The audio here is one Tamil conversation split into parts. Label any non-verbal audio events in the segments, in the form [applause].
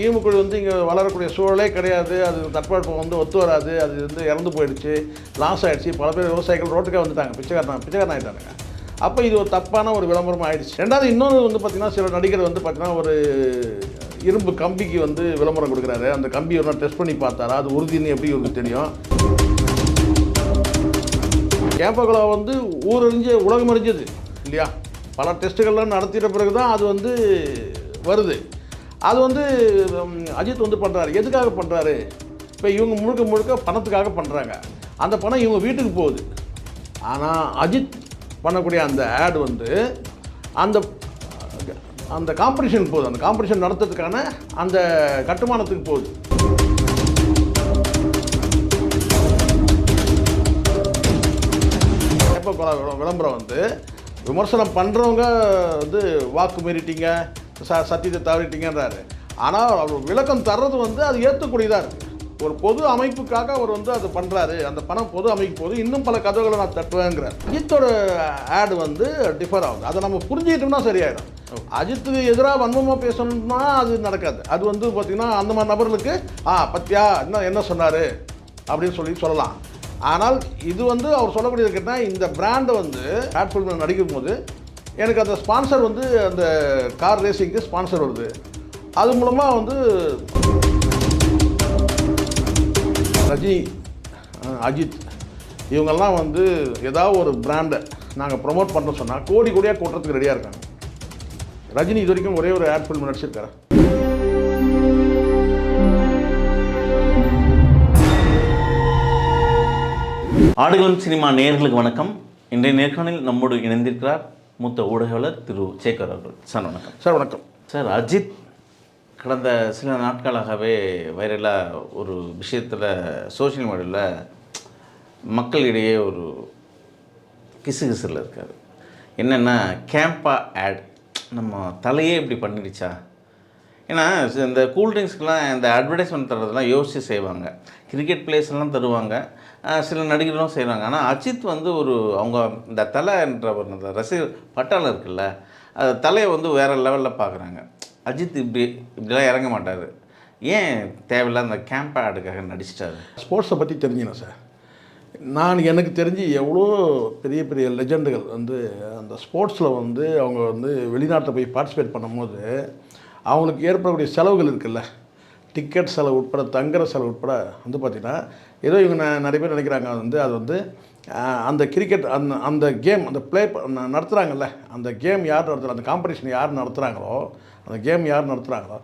ஈமுக்குழி வந்து இங்கே வளரக்கூடிய சூழலே கிடையாது. அது தட்பவெப்பம் வந்து ஒத்து வராது. அது வந்து இறந்து போயிடுச்சு. லாஸ் ஆகிடுச்சு பல பேர் விவசாயிகள் ரோட்டுக்கே வந்துட்டாங்க. பிச்சைக்காரன் பிச்சைக்காரன் ஆகிட்டானுங்க அப்போ இது ஒரு தப்பான ஒரு விளம்பரம் ஆயிடுச்சு. ரெண்டாவது இன்னொன்று வந்து பார்த்திங்கன்னா சில நடிகர் வந்து பார்த்திங்கன்னா ஒரு இரும்பு கம்பிக்கு வந்து விளம்பரம் கொடுக்குறாரு. அந்த கம்பி ஒரு டெஸ்ட் பண்ணி பார்த்தாரா? அது உறுதின்னு எப்படி இவருக்கு தெரியும்? கேம்பகுலா வந்து ஊரறிஞ்சு உலகம் அறிஞ்சது இல்லையா? பல டெஸ்ட்டுகள்லாம் நடத்திட்ட பிறகு தான் அது வந்து வருது. அது வந்து அஜித் வந்து பண்ணுறாரு எதுக்காக பண்ணுறாரு இப்போ இவங்க முழுக்க முழுக்க பணத்துக்காக பண்ணுறாங்க அந்த பணம் இவங்க வீட்டுக்கு போகுது. ஆனால் அஜித் பண்ணக்கூடிய அந்த ஆட் வந்து அந்த அந்த காம்படிஷன் போகுது. அந்த காம்படிஷன் நடத்துறதுக்கான அந்த கட்டுமானத்துக்கு போகுது. எப்போ விளம்பரம் வந்து விமர்சனம் பண்ணுறவங்க வந்து வாக்கு மீறிட்டீங்க. ச சத்தியத்தை தவறிட்டீங்கன்றாரு. ஆனால் அவர் விளக்கம் தர்றது வந்து அது ஏற்றக்கூடியதாக இருக்குது ஒரு பொது அமைப்புக்காக அவர் வந்து அது பண்ணுறாரு அந்த பணம் பொது அமைப்பு போது இன்னும் பல கதவுகளை நான் தட்டுவேங்கிறார். அஜித்தோட ஆடு வந்து டிஃபர் ஆகுது. அதை நம்ம புரிஞ்சுக்கிட்டோம்னா சரியாயிடும். அஜித்துக்கு எதிராக வன்மமாக பேசணும்னா அது நடக்காது. அது வந்து பார்த்திங்கன்னா அந்த மாதிரி நபர்களுக்கு ஆ பத்தியா என்ன என்ன சொன்னார்? அப்படின்னு சொல்லி சொல்லலாம். ஆனால் இது வந்து அவர் சொல்லக்கூடியது கேட்டால் இந்த பிராண்டை வந்து ஆட் ஃபில்மில் நடிக்கும் போது எனக்கு அந்த ஸ்பான்சர் வந்து அந்த கார் ரேசிங்க்கு ஸ்பான்சர் வருது. அது மூலமாக வந்து ரஜினி அஜித் இவங்கெல்லாம் வந்து ஏதாவது ஒரு பிராண்டை நாங்கள் ப்ரொமோட் பண்ணுறோம் சொன்னால் கோடி கோடியாக கொட்டுறதுக்கு ரெடியாக இருக்காங்க. ரஜினி இது வரைக்கும் ஒரே ஒரு ஆட் ஃபில்ம் நடிச்சிருக்காரு. ஆடுகளம் சினிமா நேர்களுக்கு வணக்கம். இன்றைய நேர்காணலில் நம்மோடு இணைந்திருக்கிறார் மூத்த ஊடகவாளர் திரு சேகர் அவர்கள். சார் வணக்கம். சார் வணக்கம். சார் அஜித் கடந்த சில நாட்களாகவே வைரலாக ஒரு விஷயத்தில் சோஷியல் மீடியாவில் மக்களிடையே ஒரு கிசுகிசுல இருக்கார். என்னென்னா கேம்பா ஆட். நம்ம தலையே இப்படி பண்ணிடுச்சா? ஏன்னா இந்த கூல்ட்ரிங்க்ஸ்க்கெலாம் இந்த அட்வர்டைஸ்மெண்ட் தர்றதெல்லாம் யோசித்து செய்வாங்க. கிரிக்கெட் பிளேஸ் எல்லாம் தருவாங்க. சில நடிகர்களும் செய்கிறாங்க ஆனால் அஜித் வந்து ஒரு அவங்க இந்த தலைன்ற ஒரு ரசிகர் பட்டாளம் இருக்குல்ல அது தலையை வந்து வேறு லெவலில் பார்க்குறாங்க அஜித் இப்படி இப்படிலாம் இறங்க மாட்டார். ஏன் தேவையில்ல அந்த கேம்ப் ஆடுக்காக நடிச்சிட்டாரு? ஸ்போர்ட்ஸை பற்றி தெரிஞ்சினேன் சார் நான் எனக்கு தெரிஞ்சு எவ்வளோ பெரிய பெரிய லெஜண்டுகள் வந்து அந்த ஸ்போர்ட்ஸில் வந்து அவங்க வந்து வெளிநாட்டில் போய் பார்ட்டிசிபேட் பண்ணும்போது அவங்களுக்கு ஏற்படக்கூடிய செலவுகள் இருக்குல்ல. டிக்கெட் செலவு உட்பட தங்குற செலவு உட்பட வந்து பார்த்திங்கன்னா ஏதோ இவங்க நிறைய பேர் நினைக்கிறாங்க. வந்து அது வந்து அந்த கிரிக்கெட் அந்த அந்த கேம் அந்த ப்ளே நடத்துகிறாங்கல்ல அந்த கேம் யார் நடத்துகிறாங்க அந்த காம்படிஷன் யார் நடத்துகிறாங்களோ அந்த கேம் யார் நடத்துகிறாங்களோ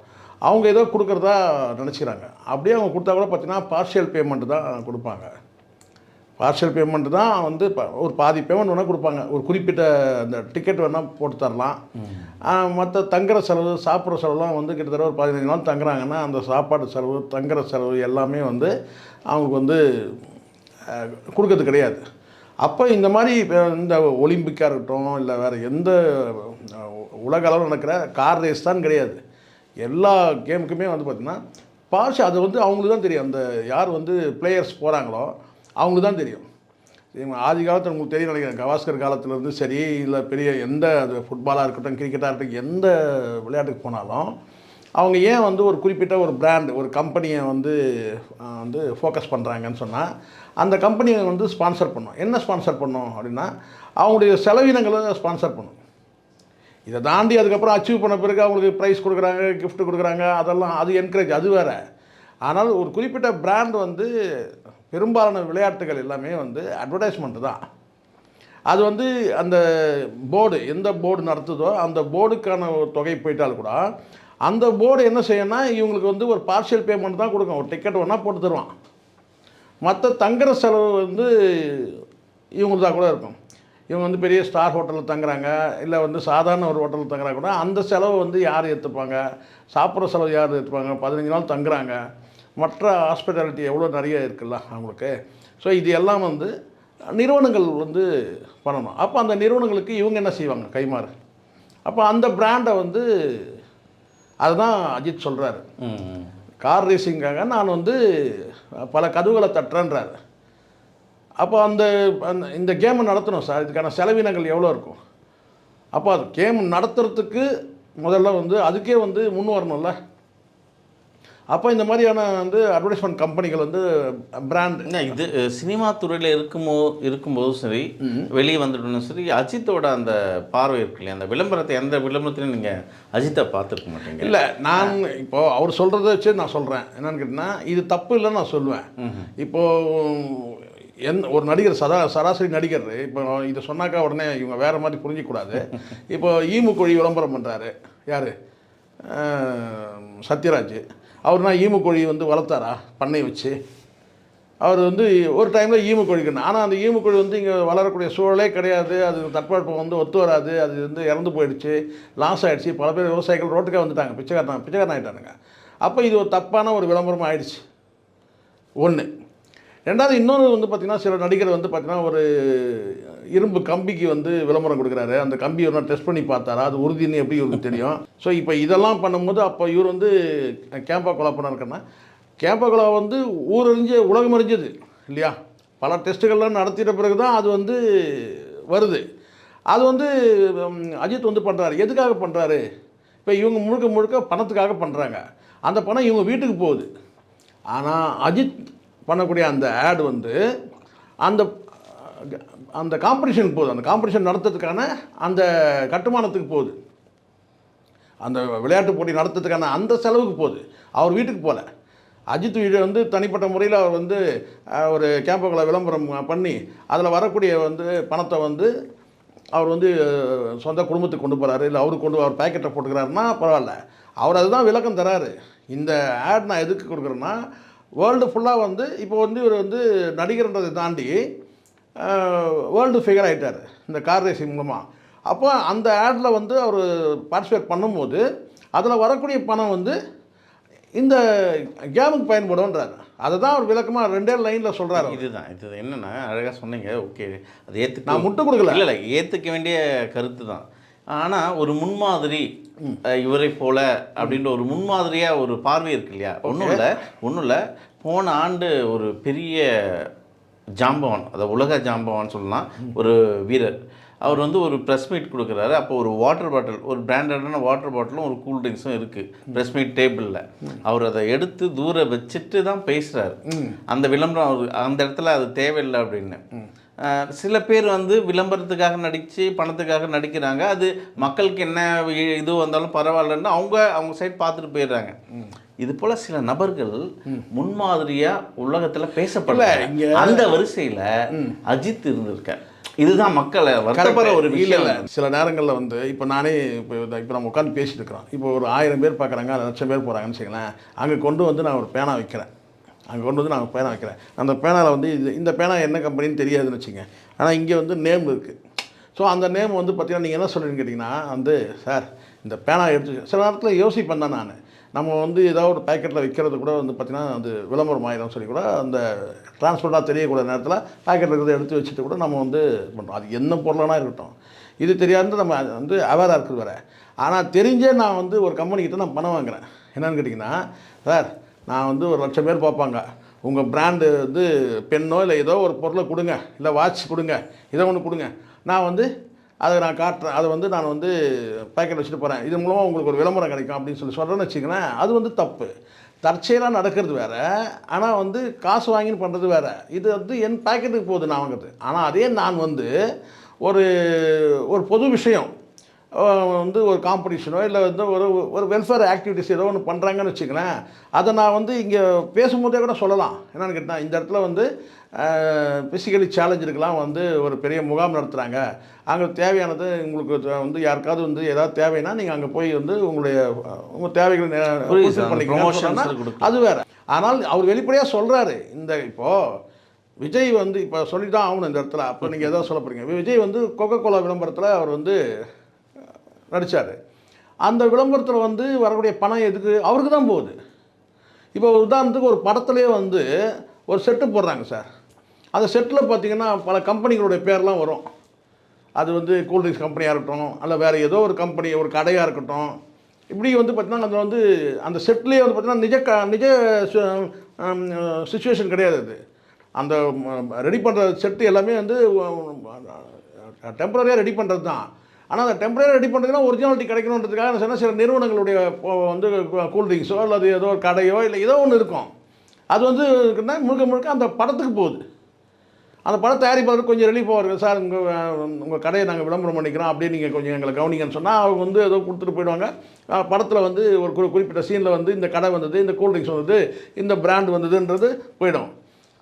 அவங்க ஏதோ கொடுக்குறதா நினச்சிக்கிறாங்க. அப்படியே அவங்க கொடுத்தா கூட பார்த்தீங்கன்னா பார்ஷியல் பேமெண்ட் தான் கொடுப்பாங்க. பார்ஷியல் பேமெண்ட் தான் வந்து ப- ஒரு பாதி பேமெண்ட் வேணால் கொடுப்பாங்க. ஒரு குறிப்பிட்ட அந்த டிக்கெட் வேணால் போட்டு தரலாம். மற்ற தங்குற செலவு சாப்பிட்ற செலவுலாம் வந்து கிட்டத்தட்ட ஒரு பதினஞ்சு நாள் தங்குறாங்கன்னா அந்த சாப்பாடு செலவு தங்குற செலவு எல்லாமே வந்து அவங்களுக்கு வந்து கொடுக்கறது கிடையாது. அப்போ இந்த மாதிரி இந்த ஒலிம்பிக்காக இருக்கட்டும் இல்லை வேறு எந்த உலக அளவில் நடக்கிற கார் ரேஸ் தான் கிடையாது. எல்லா கேமுக்குமே வந்து பார்த்திங்கன்னா பார்ஷ அது வந்து அவங்களுக்கு தான் தெரியும். அந்த யார் வந்து பிளேயர்ஸ் போகிறாங்களோ அவங்களுக்கு தான் தெரியும். இவங்க ஆதி காலத்தில் உங்களுக்கு தெரியும் நினைக்கிறேன். கவாஸ்கர் காலத்துலேருந்து சரி இல்லை பெரிய எந்த அது ஃபுட்பாலாக இருக்கட்டும் கிரிக்கெட்டாக இருக்கட்டும் எந்த விளையாட்டுக்கு போனாலும் அவங்க ஏன் வந்து ஒரு குறிப்பிட்ட ஒரு பிராண்ட் ஒரு கம்பெனியை வந்து வந்து ஃபோக்கஸ் பண்ணுறாங்கன்னு சொன்னால் அந்த கம்பெனியை வந்து ஸ்பான்சர் பண்ணும். என்ன ஸ்பான்சர் பண்ணும் அப்படின்னா அவங்களுடைய செலவினங்களை ஸ்பான்சர் பண்ணும். இதை தாண்டி அதுக்கப்புறம் அச்சீவ் பண்ண பிறகு அவங்களுக்கு ப்ரைஸ் கொடுக்குறாங்க கிஃப்ட் கொடுக்குறாங்க அதெல்லாம் அது என்கரேஜ் அது வேறு. ஆனால் ஒரு குறிப்பிட்ட பிராண்ட் வந்து பெரும்பாலான விளையாட்டுகள் எல்லாமே வந்து அட்வர்டைஸ்மெண்ட்டு தான். அது வந்து அந்த போர்டு எந்த போர்டு நடத்துதோ அந்த போர்டுக்கான ஒரு தொகை போயிட்டால் கூட அந்த போர்டு என்ன செய்யணும்னா இவங்களுக்கு வந்து ஒரு பார்ஷியல் பேமெண்ட் தான் கொடுக்கும். ஒரு டிக்கெட் வேணால் போட்டு தருவான். மற்ற தங்குற செலவு வந்து இவங்களுக்கு தான் கூட இருக்கும். இவங்க வந்து பெரிய ஸ்டார் ஹோட்டலில் தங்குறாங்க இல்லை வந்து சாதாரண ஒரு ஹோட்டலில் தங்குறாங்க கூட அந்த செலவு வந்து யார் ஏற்றுப்பாங்க சாப்பிட்ற செலவு யார் ஏற்றுப்பாங்க பதினஞ்சு நாள் தங்குறாங்க. மற்ற ஹாஸ்பிட்டாலிட்டி எவ்வளோ நிறைய இருக்குல்ல அவங்களுக்கு? ஸோ இது எல்லாம் வந்து நிறுவனங்கள் வந்து பண்ணணும். அப்போ அந்த நிறுவனங்களுக்கு இவங்க என்ன செய்வாங்க? கைமாறு. அப்போ அந்த பிராண்டை வந்து அதுதான் அஜித் சொல்கிறாரு கார் ரேசிங்காக நான் வந்து பல கதவுகளை தட்டுறேன்றாரு. அப்போ அந்த அந்த இந்த கேமை நடத்தணும் சார். இதுக்கான செலவினங்கள் எவ்வளோ இருக்கும்? அப்போ அது கேம் நடத்துறதுக்கு முதல்ல வந்து அதுக்கே வந்து முன் வரணும்ல. அப்போ இந்த மாதிரியான வந்து அட்வர்டைஸ்மெண்ட் கம்பெனிகள் வந்து பிராண்ட் என்ன இது சினிமா துறையில் இருக்குமோ இருக்கும்போதும் சரி வெளியே வந்துட்டோம்னா சரி அஜித்தோட அந்த பார்வை இருக்கு இல்லையா? அந்த விளம்பரத்தை எந்த விளம்பரத்திலையும் நீங்கள் அஜித்தை பார்த்துருக்க மாட்டீங்க. இல்லை நான் இப்போ அவர் சொல்கிறத வச்சு நான் சொல்கிறேன் என்னன்னு கேட்டிங்கன்னா இது தப்பு இல்லைன்னு நான் சொல்லுவேன். இப்போ என் ஒரு நடிகர் சதா சராசரி நடிகர் இப்போ இதை சொன்னாக்கா உடனே இவங்க வேறு மாதிரி புரிஞ்சிக்கூடாது. [laughs] இப்போ ஈமுக்கோழி விளம்பரம் பண்ணுறாரு யார்? சத்யராஜ். அவர் நான் கோழி வந்து வளர்த்தாரா? பண்ணை வச்சு. அவர் வந்து ஒரு டைமில் ஈமுக்கோழிக்கணும் ஆனால் அந்த ஈமுக்கோழி வந்து இங்கே வளரக்கூடிய சூழலே கிடையாது. அது தட்பவெப்பம் வந்து ஒத்து வராது. அது வந்து இறந்து போயிடுச்சு. லாஸ் ஆகிடுச்சு பல பேர் விவசாயிகள் ரோட்டுக்கே வந்துட்டாங்க. பிச்சைக்காரன் பிச்சைக்காரன் ஆகிட்டானுங்க அப்போ இது ஒரு தப்பான ஒரு விளம்பரம் ஆயிடுச்சு. ஒன்று ரெண்டாவது இன்னொன்று வந்து பார்த்திங்கன்னா சில நடிகர் வந்து பார்த்திங்கன்னா ஒரு இரும்பு கம்பிக்கு வந்து விளம்பரம் கொடுக்குறாரு. அந்த கம்பி ஒரு நாள் டெஸ்ட் பண்ணி பார்த்தாரா? அது உறுதின்னு எப்படி இவருக்கு தெரியும்? ஸோ இப்போ இதெல்லாம் பண்ணும்போது அப்போ இவர் வந்து கேம்பா கொலை பண்ணாருக்கன்னா கேம்பா கொலா வந்து ஊரறிஞ்ச உலகம் அறிஞ்சது இல்லையா? பல டெஸ்ட்டுகள்லாம் நடத்திட்ட பிறகு தான் அது வந்து வருது. அது வந்து அஜித் வந்து பண்ணுறாரு எதுக்காக பண்ணுறாரு இப்போ இவங்க முழுக்க முழுக்க பணத்துக்காக பண்ணுறாங்க அந்த பணம் இவங்க வீட்டுக்கு போகுது. ஆனால் அஜித் பண்ணக்கூடிய அந்த ஆட் வந்து அந்த அந்த காம்படிஷனுக்கு போகுது. அந்த காம்படிஷன் நடத்துறதுக்கான அந்த கட்டுமானத்துக்கு போகுது. அந்த விளையாட்டு போட்டி நடத்துறதுக்கான அந்த செலவுக்கு போகுது. அவர் வீட்டுக்கு போகல அஜித் வீடு வந்து தனிப்பட்ட முறையில் அவர் வந்து ஒரு கேம்புகளை விளம்பரம் பண்ணி அதில் வரக்கூடிய வந்து பணத்தை வந்து அவர் வந்து சொந்த குடும்பத்துக்கு கொண்டு போகிறாரு இல்லை அவருக்கு கொண்டு அவர் பேக்கெட்டை போட்டுக்கிறாருன்னா பரவாயில்ல. அவர் அதுதான் விளக்கம் தராரு. இந்த ஆட் நான் எதுக்கு கொடுக்குறேன்னா வேர்ல்டு ஃபுல்லாக வந்து இப்போ வந்து இவர் வந்து நடிகர்ன்றதை தாண்டி வேர்ல்டு ஃபிகர் ஆகிட்டார் இந்த கார் ரேசிங் மூலமாக அப்போ அந்த ஆடில் வந்து அவர் பார்ட்டிசிபேட் பண்ணும்போது அதில் வரக்கூடிய பணம் வந்து இந்த கேமுக்கு பயன்படும்ன்றார். அதை தான் அவர் விளக்கமாக ரெண்டே லைனில் சொல்கிறாரு இதுதான் இது என்னன்னா அழகாக சொன்னீங்க ஓகே அது ஏற்றுக்க நான் முட்டு கொடுக்கல. இல்லை ஏற்றுக்க வேண்டிய கருத்து தான் ஆனால் ஒரு முன்மாதிரி இவரை போல அப்படின்ற ஒரு முன்மாதிரியாக ஒரு பார்வை இருக்கு இல்லையா? ஒன்றும் இல்லை ஒன்றும் இல்லை. போன ஆண்டு ஒரு பெரிய ஜாம்பவான் அதாவது உலக ஜாம்பவான் சொல்லலாம் ஒரு வீரர். அவர் வந்து ஒரு ப்ரெஸ் மீட் கொடுக்குறாரு. அப்போ ஒரு வாட்டர் பாட்டில் ஒரு பிராண்டடான வாட்டர் பாட்டிலும் ஒரு கூல் ட்ரிங்க்ஸும் இருக்குது ப்ரெஸ் மீட் டேபிளில் அவர் அதை எடுத்து தூர வச்சுட்டு தான் பேசுகிறாரு அந்த விளம்பரம் அவர் அந்த இடத்துல அது தேவையில்லை அப்படின்னு. சில பேர் வந்து விளம்பரத்துக்காக நடித்து பணத்துக்காக நடிக்கிறாங்க. அது மக்களுக்கு என்ன இது வந்தாலும் பரவாயில்லன்னு அவங்க அவங்க சைட் பார்த்துட்டு போயிடுறாங்க. இது போல சில நபர்கள் முன்மாதிரியா உலகத்துல பேசப்படல அந்த வரிசையில அஜித் இருந்திருக்கார். இதுதான் மக்களை வருத்தப்படுற ஒரு விஷயம். சில நேரங்களில் வந்து இப்போ நானே இப்போ இப்போ நம்ம உட்காந்து பேசிட்டு இருக்கிறோம். இப்போ ஒரு ஆயிரம் பேர் பார்க்குறாங்க லட்சம் பேர் போகிறாங்கன்னு வச்சுங்களேன் அங்கே கொண்டு வந்து நான் ஒரு பேனா வைக்கிறேன். அங்கே கொண்டு வந்து நான் பேனா வைக்கிறேன். அந்த பேனாவில் வந்து இது இந்த பேனா என்ன கம்பெனின்னு தெரியாதுன்னு வச்சுங்க. ஆனால் இங்கே வந்து நேம் இருக்குது ஸோ அந்த நேம் வந்து பார்த்தீங்கன்னா நீங்கள் என்ன சொல்கிறீங்கன்னு கேட்டிங்கன்னா வந்து சார் இந்த பேனா எடுத்து சில நேரத்தில் யோசிப்பேன் தான் நான். நம்ம வந்து ஏதாவது ஒரு பேக்கெட்டில் விற்கிறது கூட வந்து பார்த்திங்கன்னா அது விளம்பரம் ஆயிடும் சொல்லி கூட அந்த டிரான்ஸ்போர்ட்டாக தெரியக்கூடிய நேரத்தில் பேக்கெட்டில் இருக்கிறத எடுத்து வச்சுட்டு கூட நம்ம வந்து பண்ணுறோம் அது என்ன பொருளானா இருக்கட்டும். இது தெரியாது நம்ம அது வந்து அவேராக இருக்குது வேறு. ஆனால் தெரிஞ்சே நான் வந்து ஒரு கம்பெனிக்கிட்ட நான் பணம் வாங்குறேன். என்னென்னு கேட்டிங்கன்னா சார் நான் வந்து ஒரு லட்சம் பேர் பார்ப்பாங்க. உங்கள் பிராண்டு வந்து பெண்ணோ இல்லை ஏதோ ஒரு பொருளை கொடுங்க. இல்லை வாட்ச் கொடுங்க. இதை ஒன்று கொடுங்க. நான் வந்து அதை நான் காட்டுறேன். அதை வந்து நான் வந்து பேக்கெட் வச்சுட்டு போகிறேன் இது மூலமாக உங்களுக்கு ஒரு விளம்பரம் கிடைக்கும் அப்படின்னு சொல்லி சொல்கிறேன்னு வச்சுக்கங்களேன். அது வந்து தப்பு. தற்செயலாக நடக்கிறது வேற. ஆனால் வந்து காசு வாங்கின்னு பண்ணுறது வேறு. இது வந்து என் பேக்கெட்டுக்கு போகுது நான் வாங்குறது. ஆனால் அதே நான் வந்து ஒரு ஒரு பொது விஷயம். வந்து ஒரு காம்படிஷனோ இல்லை வந்து ஒரு ஒரு வெல்ஃபேர் ஆக்டிவிட்டிஸ் ஏதோ ஒன்று பண்ணுறாங்கன்னு வச்சுங்களேன் அதை நான் வந்து இங்கே பேசும்போதே கூட சொல்லலாம். என்னென்னு கேட்டால் இந்த இடத்துல வந்து ஃபிசிக்கலி சேலஞ்சுக்கெலாம் வந்து ஒரு பெரிய முகாம் நடத்துகிறாங்க அங்கே தேவையானது உங்களுக்கு வந்து யாருக்காவது வந்து ஏதாவது தேவைன்னா நீங்கள் அங்கே போய் வந்து உங்களுடைய உங்கள் தேவைகளை கொடுக்கலாம். அது வேற. ஆனால் அவர் வெளிப்படையாக சொல்கிறாரு இந்த இப்போது விஜய் வந்து இப்போ சொல்லி தான் ஆகணும் இந்த இடத்துல. அப்போ நீங்கள் எதாவது சொல்ல போகிறீங்க விஜய் வந்து கொக்கோ கோலா விளம்பரத்தில் அவர் வந்து நடித்தார் அந்த விளம்பரத்தில் வந்து வரக்கூடிய பணம் எதுக்கு அவருக்கு தான் போகுது இப்போ உதாரணத்துக்கு ஒரு படத்துலேயே வந்து ஒரு செட்டு போடுறாங்க சார் அந்த செட்டில் பார்த்தீங்கன்னா பல கம்பெனிகளுடைய பேர்லாம் வரும் அது வந்து கூல்ட்ரிங்க்ஸ் கம்பெனியாக இருக்கட்டும் அல்ல வேறு ஏதோ ஒரு கம்பெனி ஒரு கடையாக இருக்கட்டும் இப்படி வந்து பார்த்திங்கன்னா அதில் வந்து அந்த செட்லேயே வந்து பார்த்திங்கன்னா நிஜ க நிஜ சுச்சுவேஷன் கிடையாது அது அந்த ரெடி பண்ணுற செட்டு எல்லாமே வந்து டெம்பரரியாக ரெடி பண்ணுறது தான் ஆனால் அந்த டெம்பரரி ரெடி பண்ணுறதுன்னா ஒரிஜினாலிட்டி கிடைக்கணுன்றதுக்காக சொன்னால் சில நிறுவனங்களுடைய இப்போ வந்து கூல்ட்ரிங்க்ஸோ அல்லது ஏதோ ஒரு கடையோ இல்லை ஏதோ ஒன்று இருக்கும். அது வந்து இருக்குன்னா முழுக்க முழுக்க அந்த படத்துக்கு போகுது. அந்த படம் தயாரிப்பாளர் கொஞ்சம் ரிலீஃபாக இருக்குது சார் உங்கள் உங்கள் கடையை நாங்கள் விளம்பரம் பண்ணிக்கிறோம் அப்படியே நீங்கள் கொஞ்சம் எங்களை கவனிங்கன்னு சொன்னால் அவங்க வந்து ஏதோ கொடுத்துட்டு போயிடுவாங்க. படத்தில் வந்து ஒரு குறி- குறிப்பிட்ட சீனில் வந்து இந்த கடை வந்தது இந்த கூல்ட்ரிங்க்ஸ் வந்தது இந்த பிராண்ட் வந்ததுன்றது போயிடும்.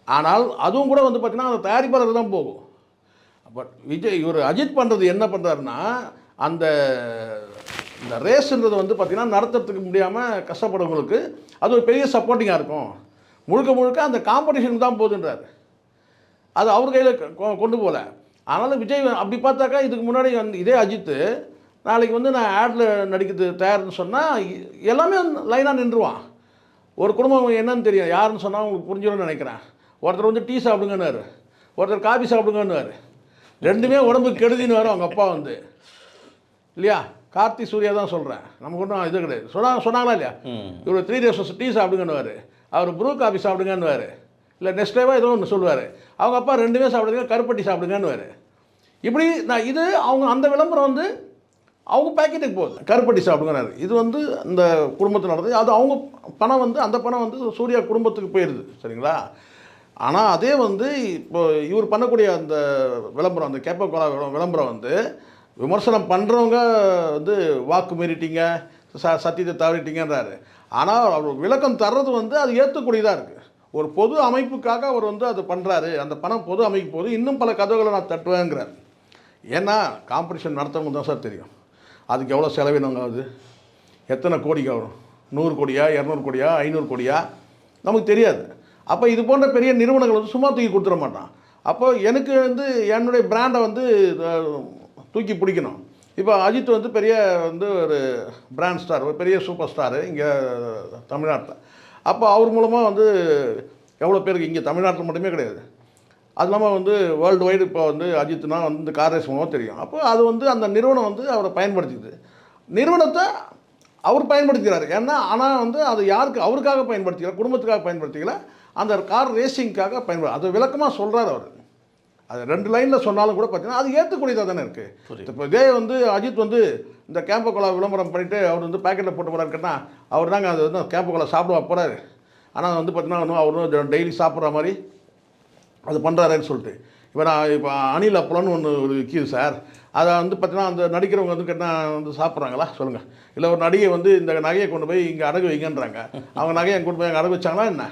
ஆனால் அதுவும் கூட வந்து பார்த்திங்கன்னா அந்த தயாரிப்பாளர் தான் போகும். பட் விஜய் இவர் அஜித் பண்ணுறது என்ன பண்ணுறாருன்னா அந்த இந்த ரேஸுன்றது வந்து பார்த்திங்கன்னா நடத்துறதுக்கு முடியாமல் கஷ்டப்படுறவங்களுக்கு அது ஒரு பெரிய சப்போர்ட்டிங்காக இருக்கும். முழுக்க முழுக்க அந்த காம்படிஷனுக்கு தான் போகுதுன்றார். அது அவர் கையில் கொண்டு போகல. அதனால் விஜய் அப்படி பார்த்தாக்கா இதுக்கு முன்னாடி வந்து இதே அஜித்து நாளைக்கு வந்து நான் ஆடில் நடிக்கிறது தயார்னு சொன்னால் எல்லாமே லைனாக நின்றுவான். ஒரு குடும்பம் என்னன்னு தெரியும் யாருன்னு சொன்னால் உங்களுக்கு புரிஞ்சிடும்னு நினைக்கிறேன். ஒருத்தர் வந்து டீ சாப்பிடுங்கன்னாரு ஒருத்தர் காபி சாப்பிடுங்கன்னாரு ரெண்டுமே உடம்புக்கு கெடுதின்னு வரும் அவங்க அப்பா வந்து. இல்லையா? கார்த்தி சூர்யா தான் சொல்கிறேன் நமக்கு ஒன்றும் இது கிடையாது. சொன்னா சொன்னாங்களா இல்லையா? இவர் த்ரீ டேஸ் டீ சாப்பிடுங்கன்னுவார். அவர் ப்ரூ காபி சாப்பிடுங்கன்னுவார். இல்லை நெக்ஸ்டேவாக ஏதோ ஒன்று சொல்லுவார். அவங்க அப்பா ரெண்டுமே சாப்பிடுங்க கருப்பட்டி சாப்பிடுங்கன்னுவார். இப்படி நான் இது அவங்க அந்த விளம்பரம் வந்து அவங்க பேக்கெட்டுக்கு போகுது. கருப்பட்டி சாப்பிடுங்கன்னாரு. இது வந்து இந்த குடும்பத்தில் நடந்தது அது அவங்க பணம் வந்து அந்த பணம் வந்து சூர்யா குடும்பத்துக்கு போயிடுது சரிங்களா? ஆனால் அதே வந்து இப்போ இவர் பண்ணக்கூடிய அந்த விளம்பரம் அந்த கேப்ப கோலா விளம்பரம் வந்து விமர்சனம் பண்ணுறவங்க வந்து வாக்கு மீறிட்டீங்க ச சத்தியத்தை தவறிட்டீங்கன்றாரு. ஆனால் அவர் விளக்கம் தர்றது வந்து அது ஏற்றக்கூடியதாக இருக்குது ஒரு பொது அமைப்புக்காக அவர் வந்து அது பண்ணுறாரு அந்த பணம் பொது அமைப்பு போது இன்னும் பல கதவுகளை நான் தட்டுவேங்கிறார். ஏன்னா காம்படிஷன் நடத்தவங்க தான் சார் தெரியும். அதுக்கு எவ்வளோ செலவினங்க ஆகுது எத்தனை கோடிக்கு வரும்? நூறு கோடியா இரநூறு கோடியா ஐநூறு கோடியா? நமக்கு தெரியாது. அப்போ இது போன்ற பெரிய நிறுவனங்கள் வந்து சும்மா தூக்கி கொடுத்துட மாட்டான். அப்போ எனக்கு வந்து என்னுடைய பிராண்டை வந்து தூக்கி பிடிக்கணும். இப்போ அஜித் வந்து பெரிய வந்து ஒரு பிராண்ட் ஸ்டார் ஒரு பெரிய சூப்பர் ஸ்டாரு இங்கே தமிழ்நாட்டில். அப்போ அவர் மூலமாக வந்து எவ்வளோ பேருக்கு இங்கே தமிழ்நாட்டில் மட்டுமே கிடையாது. அது இல்லாமல் வந்து வேர்ல்டு வைடு இப்போ வந்து அஜித்னா வந்து இந்த கார் ரேஸ் மூலமாக தெரியும். அப்போ அது வந்து அந்த நிறுவனம் வந்து அவரை பயன்படுத்திக்குது. நிறுவனத்தை அவர் பயன்படுத்திக்கிறார். ஏன்னா ஆனால் வந்து அது யாருக்கு அவருக்காக பயன்படுத்திக்கல குடும்பத்துக்காக பயன்படுத்திக்கல. அந்த கார் ரேசிங்க்காக பயன்படு அது விளக்கமாக சொல்கிறார் அவர். அது ரெண்டு லைனில் சொன்னாலும் கூட பார்த்தீங்கன்னா அது ஏற்றக்கூடியதாக தானே இருக்குது இப்போ இதே வந்து அஜித் வந்து இந்த கேம்ப கோலா விளம்பரம் பண்ணிவிட்டு அவர் வந்து பேக்கெட்டில் போட்டு போகிறாரு கேட்டால் அவர் தாங்க அது வந்து கேம்ப கோலா சாப்பிடுவா போகிறாரு ஆனால் வந்து பார்த்தீங்கன்னா அவர் டெய்லி சாப்பிட்ற மாதிரி அது பண்ணுறாருன்னு சொல்லிட்டு. இப்போ நான் இப்போ அணில் அப்பளம்னு ஒன்று ஒரு விற்கிது சார். அதை வந்து பார்த்தீங்கன்னா அந்த நடிக்கிறவங்க வந்து கேட்டால் வந்து சாப்பிட்றாங்களா? சொல்லுங்கள் இல்லை ஒரு நடிகை வந்து இந்த நகையை கொண்டு போய் இங்கே அடகு வைங்கன்றாங்க. அவங்க நகையை கொண்டு போய் அங்கே அடகு வச்சாங்களா என்ன?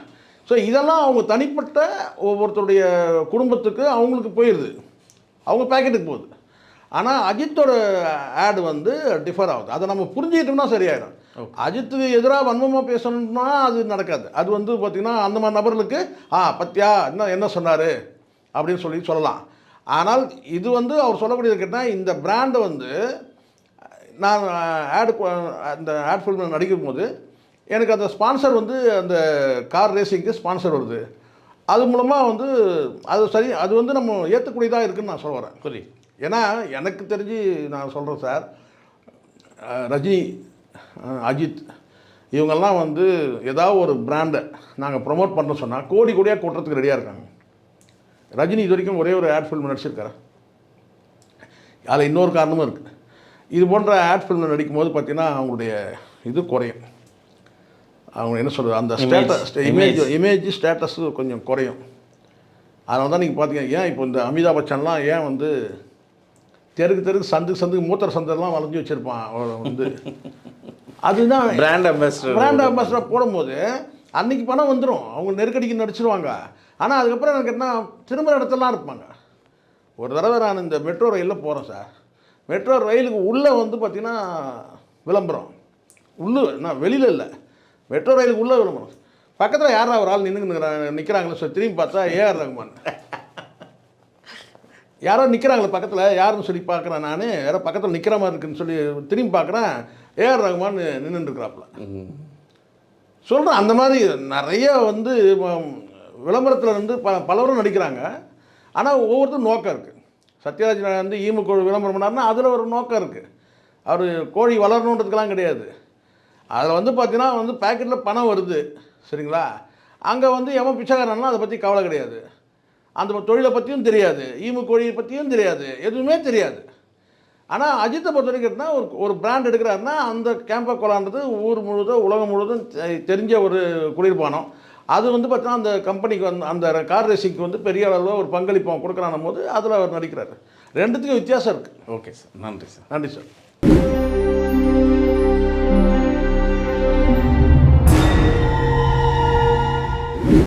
ஸோ இதெல்லாம் அவங்க தனிப்பட்ட ஒவ்வொருத்தருடைய குடும்பத்துக்கு அவங்களுக்கு போயிடுது அவங்க பேக்கெட்டுக்கு போகுது. ஆனால் அஜித்தோட ஆடு வந்து டிஃபர் ஆகுது. அதை நம்ம புரிஞ்சுக்கிட்டோம்னா சரியாயிடும் அஜித்துக்கு எதிராக வன்மமாக பேசணும்னா அது நடக்காது. அது வந்து பார்த்திங்கன்னா அந்த மாதிரி நபர்களுக்கு ஆ பத்தியா என்ன என்ன சொன்னார்? அப்படின்னு சொல்லி சொல்லலாம். ஆனால் இது வந்து அவர் சொல்லக்கூடியது கேட்டால் இந்த பிராண்டை வந்து நான் ஆடு அந்த ஆட் ஃபில்மில் நடிக்கும் போது எனக்கு அந்த ஸ்பான்சர் வந்து அந்த கார் ரேசிங்க்கு ஸ்பான்சர் வருது. அது மூலமாக வந்து அது சரி அது வந்து நம்ம ஏற்றக்கூடியதாக இருக்குன்னு நான் சொல்ல வரேன். புரியுது. ஏன்னா எனக்கு தெரிஞ்சு நான் சொல்கிறேன் சார் ரஜினி அஜித் இவங்கெல்லாம் வந்து ஏதாவது ஒரு பிராண்டை நாங்கள் ப்ரொமோட் பண்ண சொன்னால் கோடி கோடியாக கொட்டுறதுக்கு ரெடியாக இருக்காங்க. ரஜினி இது வரைக்கும் ஒரே ஒரு ஆட் ஃபில்ம் நடிச்சிருக்காரு. அதில் இன்னொரு காரணமும் இருக்குது இது போன்ற ஆட் ஃபில்மில் நடிக்கும்போது பார்த்தீங்கன்னா அவங்களுடைய இது குறையும். அவங்க என்ன சொல்கிறது அந்த ஸ்டேட்டஸ் இமேஜ் இமேஜ் ஸ்டேட்டஸ் கொஞ்சம் குறையும். அதனால தான் நீங்கள் பார்த்தீங்க ஏன் இப்போ இந்த அமிதாப் பச்சன்லாம் ஏன் வந்து தெருக்கு தெருக்கு சந்துக்கு சந்துக்கு மூத்தர சந்தெல்லாம் வளைஞ்சு வச்சுருப்பான் அவன் வந்து. [laughs] அதுதான் பிராண்ட் அம்பாசிடர் பிராண்ட் அம்பாசிடர் போடும்போது அன்னைக்கு பணம் வந்துடும் அவங்க நெருக்கடிக்கு நடிச்சிருவாங்க. ஆனால் அதுக்கப்புறம் எனக்கு என்ன திரும்ப இடத்துலலாம் இருப்பாங்க. ஒரு தடவை நான் இந்த மெட்ரோ ரயிலில் போகிறேன் சார். மெட்ரோ ரயிலுக்கு உள்ளே வந்து பார்த்திங்கன்னா விளம்பரம். உள்ளு நான் வெளியில் இல்லை. மெட்ரோ ரயிலுக்கு உள்ளே விளம்பரம் பக்கத்தில் யாரா ஒரு ஆள் நின்று நிற்கிறாங்களோ சொல்லி திரும்பி பார்த்தா ஏஆர் ரகுமான். யாரோ நிற்கிறாங்களே பக்கத்தில் யாருன்னு சொல்லி பார்க்குறேன் நான். யாரோ பக்கத்தில் நிற்கிற மாதிரி இருக்குன்னு சொல்லி திரும்பி பார்க்குறேன் ஏஆர் ரகுமான் நின்றுருக்குறாப்புல சொல்கிறேன் அந்த மாதிரி நிறைய வந்து விளம்பரத்தில் வந்து ப பலரும் நடிக்கிறாங்க. ஆனால் ஒவ்வொருத்தரும் நோக்கம் இருக்குது சத்யராஜ் வந்து ஈமு கோழி விளம்பரம் பண்ணார்னா அதில் ஒரு நோக்கம் இருக்குது அவர் கோழி வளரணுன்றதுக்கெல்லாம் கிடையாது. அதில் வந்து பார்த்தீங்கன்னா வந்து பேக்கெட்டில் பணம் வருது. சரிங்களா? அங்கே வந்து எவன் பிச்சைக்காரன்னா அதை பற்றி கவலை கிடையாது. அந்த தொழிலை பற்றியும் தெரியாது. ஈமு கோழியை பற்றியும் தெரியாது. எதுவுமே தெரியாது. ஆனால் அஜித்தை பொறுத்த வரைக்கும் எடுத்தா ஒரு ஒரு பிராண்ட் எடுக்கிறாருன்னா அந்த கேம்பா கோலான்றது ஊர் முழுவதும் உலகம் முழுவதும் தெ- தெரிஞ்ச ஒரு குளிர்பானம். அது வந்து பார்த்தீங்கன்னா அந்த கம்பெனிக்கு வந்து அந்த கார் ரேசிங்க்கு வந்து பெரிய அளவில் ஒரு பங்களிப்பு அவன் கொடுக்குறான் போது அதில் அவர் நடிக்கிறாரு. ரெண்டுத்துக்கும் வித்தியாசம் இருக்குது ஓகே சார். நன்றி சார். நன்றி சார்.